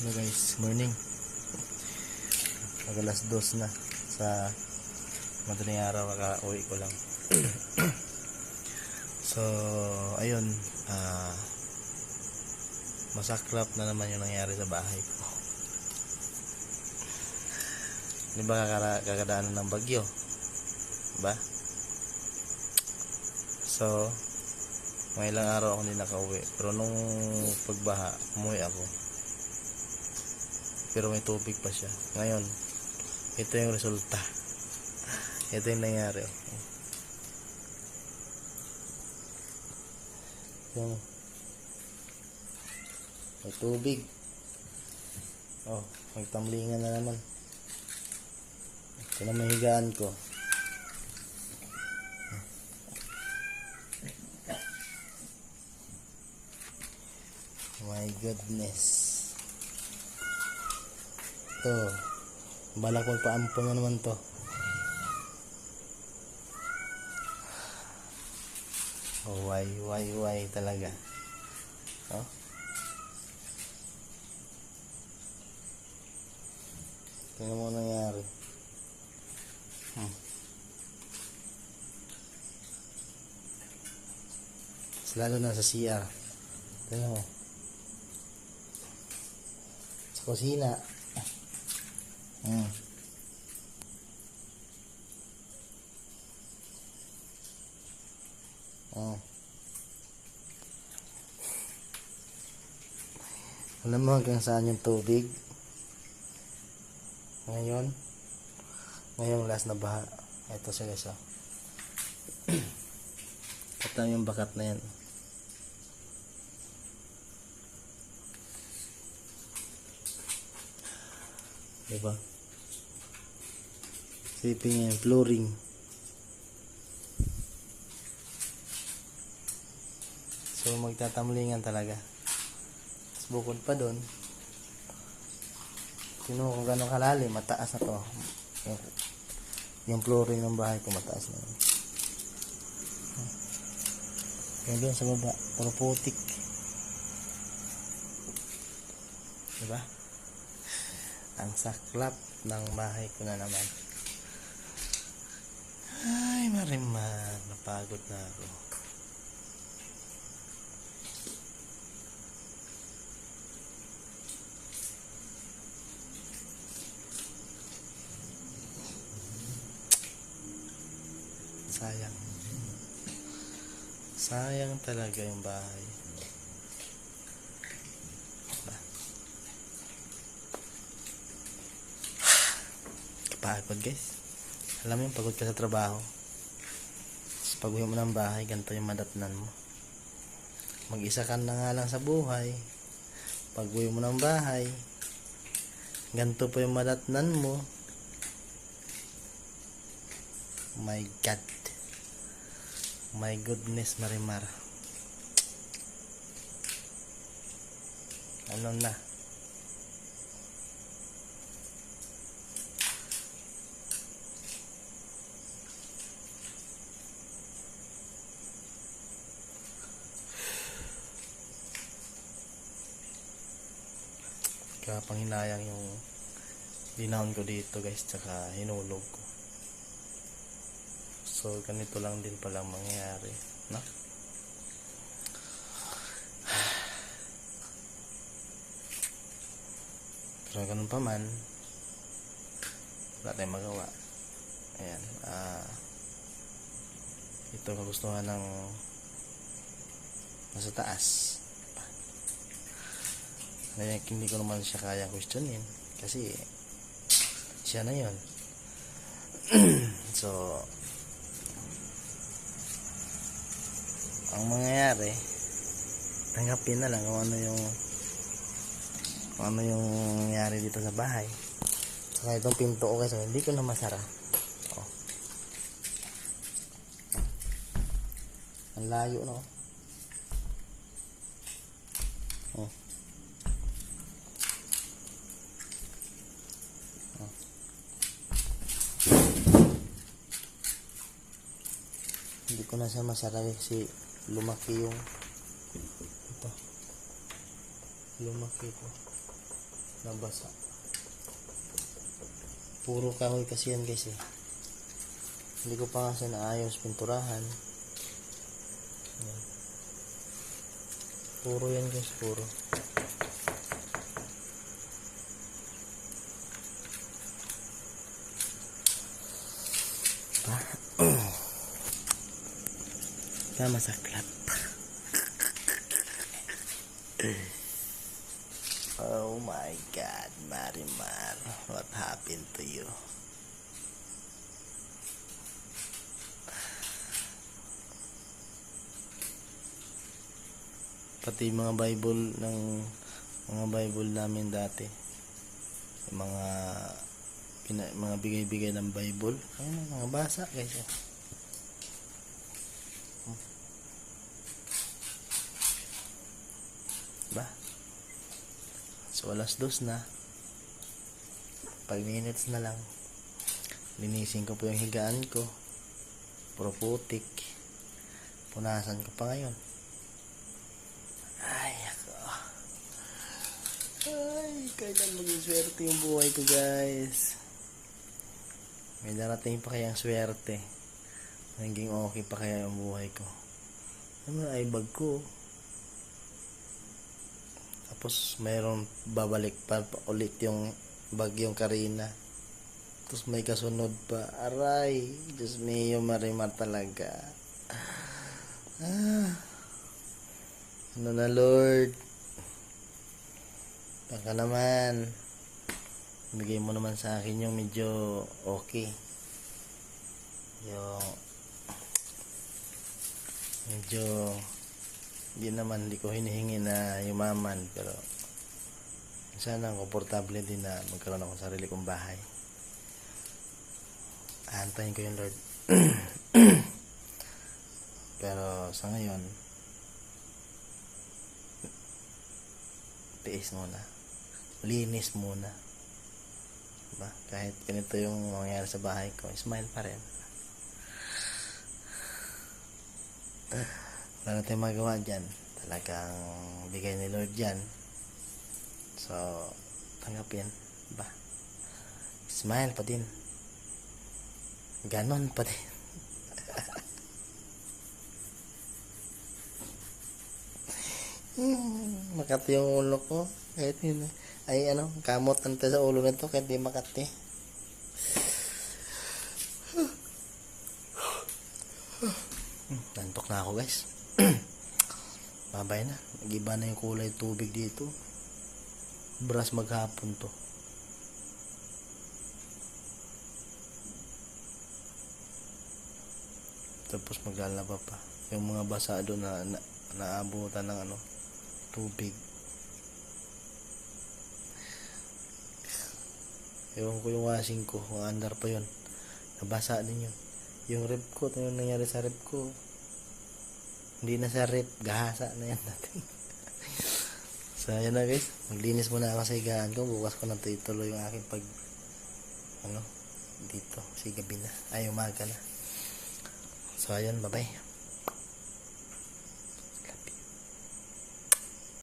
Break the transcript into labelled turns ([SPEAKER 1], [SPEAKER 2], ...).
[SPEAKER 1] Hello guys, morning. Mag alas dos na sa madaling araw kaka-uwi ko lang. so, ayun, ah masaklap na naman yung nangyari sa bahay ko. Di ba kakadaanan ng bagyo? Ba? So, mga ilang araw ako hindi nakauwi. Pero nung pagbaha, umuwi ako pero may tubig pa siya. Ngayon, ito yung resulta. Ito yung nangyari. Yung may tubig. Oh, magtamlingan na naman. Ito na mahigaan ko. My goodness. To. Balak magpaampon na naman to. Oh, why, why, why talaga. Oh. Tingnan mo ang nangyari. Hmm. Mas Lalo na sa CR. Tingnan mo. Sa kusina. Hmm. Oh. Alam mo hanggang saan yung tubig? Ngayon, ngayong last na baha. Ito siya guys. oh. Ito yung bakat na yan. Diba? Sipin niya yung flooring. So magtatamlingan talaga. Tapos bukod pa doon, sino kung gano'ng kalalim, mataas na to. Yung, yung flooring ng bahay ko mataas na yun. Yung doon sa baba, puro putik. Diba? Ang saklap ng bahay ko na naman. Ay, marimar. Napagod na ako. Sayang. Sayang talaga yung bahay. Kapagod guys. Alam mo yung pagod ka sa trabaho. Tapos pag uwi mo ng bahay, ganito yung madatnan mo. Mag-isa ka na nga lang sa buhay. Pag uwi mo ng bahay, ganito pa yung madatnan mo. My God. My goodness, Marimar. Ano na? Kaya panghinayang yung linahon ko dito guys tsaka hinulog ko. So ganito lang din pala ang mangyayari. No? Pero ganun pa man, wala tayong magawa. Ayan. Ah, ito kagustuhan ng nasa taas. Kaya hindi ko naman siya kaya questionin. Kasi siya na yon so ang mangyayari tanggapin na lang kung ano yung kung ano yung nangyari dito sa bahay. Saka itong pinto ko kasi hindi ko na masara. Oh. ang layo no oh. hindi ko na siya masara kasi lumaki yung ito lumaki ko Nabasa. Puro kahoy kasi yan guys eh. Hindi ko pa kasi naayos pinturahan. Yan. Puro yan guys, puro. Kaya masaklap. Oh my God, Marimar, what happened to you? Pati mga Bible ng mga Bible namin dati. Mga mga bigay-bigay ng Bible. Ayun, mga basa guys. So, alas dos na. 5 minutes na lang. Linisin ko po yung higaan ko. Puro putik. Punasan ko pa ngayon. Ay, ako. Ay, kailan maging swerte yung buhay ko, guys. May darating pa kayang swerte. Naging okay pa kaya yung buhay ko. Ano ay bag ko. Tapos mayroon babalik pa pa ulit yung bagyong Karina. Tapos may kasunod pa. Aray, Diyos mio, marimar talaga. Ah. Ano na Lord? Baka naman. Bigay mo naman sa akin yung medyo okay. Yung medyo hindi naman hindi ko hinihingi na yumaman pero sana komportable din na magkaroon ako ng sarili kong bahay. Aantayin ko yung Lord. Pero sa ngayon tiis muna. Linis muna. Diba? kahit ganito yung mangyayari sa bahay ko smile pa rin wala na tayong magawa dyan. Talagang bigay ni Lord dyan so tanggapin ba? Smile pa din. Ganon pa din. Makati yung ulo ko. Kahit yun ay ano kamot nante sa ulo nito kahit di makati Hmm, Nantok na ako guys. Babay na. Nag-iba na yung kulay tubig dito. Bras maghapon to. Tapos maglalaba pa. Yung mga basa doon na, na naabutan ng ano, tubig. Ewan ko yung washing ko, kung andar pa yun. Nabasa din yun. Yung rep ko, yung nangyari sa rep ko. Hindi na sa rep, gahasa na yan natin. so, ayan na guys. Maglinis muna ako sa higaan ko. Bukas ko na ito ituloy yung aking pag, ano, dito. Kasi gabi na. Ay, umaga na. So, ayan, bye-bye.